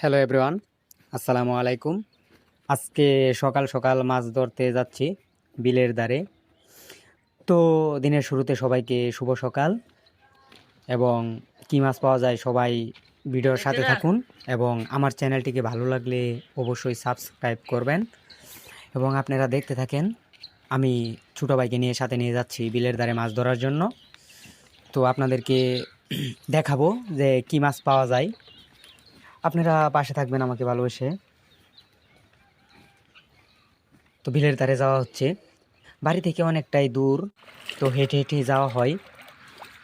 Hello everyone আসসালামু আলাইকুম আজকে সকাল সকাল মাছ ধরতে যাচ্ছি বিলের দ্বারে তো দিনের শুরুতে সবাইকে শুভ সকাল এবং কি মাছ পাওয়া যায় সবাই ভিডিওর সাথে থাকুন এবং আমার চ্যানেলটিকে ভালো লাগলে অবশ্যই সাবস্ক্রাইব করবেন এবং আপনারা দেখতে থাকেন আমি ছোটো ভাইকে নিয়ে সাথে নিয়ে যাচ্ছি বিলের দ্বারে মাছ ধরার জন্য। তো আপনাদেরকে দেখাবো যে কি মাছ পাওয়া যায়। আপনারা পাশে থাকবেন আমাকে ভালোবেসে। তো বিলের ধারে যাওয়া হচ্ছে। বাড়ি থেকে অনেকটাই দূর, তো হেঁটে হেঁটে যাওয়া হয়।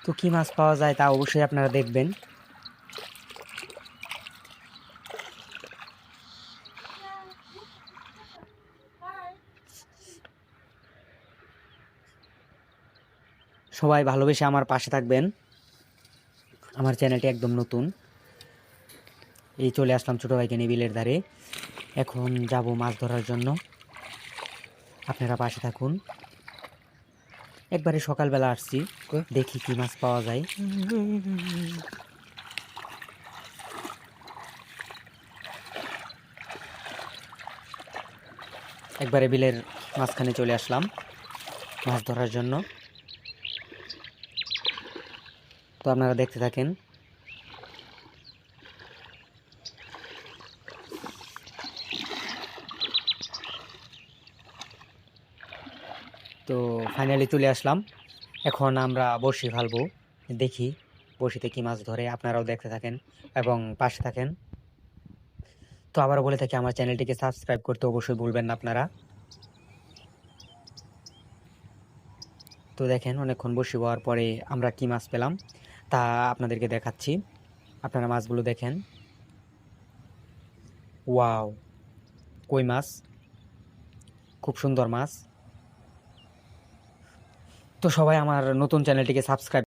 তো কী মাছ পাওয়া যায় তা অবশ্যই আপনারা দেখবেন। সবাই ভালোবেসে আমার পাশে থাকবেন। আমার চ্যানেলটি একদম নতুন। এই চলে আসলাম ছোটো ভাইকে নিয়ে বিলের ধারে এখন যাব মাছ ধরার জন্য। আপনারা পাশে থাকুন। একবারে সকালবেলা আসছি। দেখি কি মাছ পাওয়া যায়। একবারে বিলের মাঝখানে চলে আসলাম মাছ ধরার জন্য। তো আপনারা দেখতে থাকেন। তো ফাইনালি চলে আসলাম। এখন আমরা বড়শি ফালবো। দেখি বড়শিতে কি মাছ ধরে, আপনারাও দেখতে থাকেন এবং পাশে থাকেন। তো আবার বলে থাকি, আমার চ্যানেলটিকে সাবস্ক্রাইব করতে অবশ্যই ভুলবেন না আপনারা। তো দেখেন, অনেকক্ষণ বসে হওয়ার পরে আমরা কি মাছ পেলাম, তা আপনাদেরকে দেখাচ্ছি। আপনারা মাছগুলো দেখেন। ওয়াও, কই মাছ? খুব সুন্দর মাছ। তো সবাই আমার নতুন চ্যানেলটিকে সাবস্ক্রাইব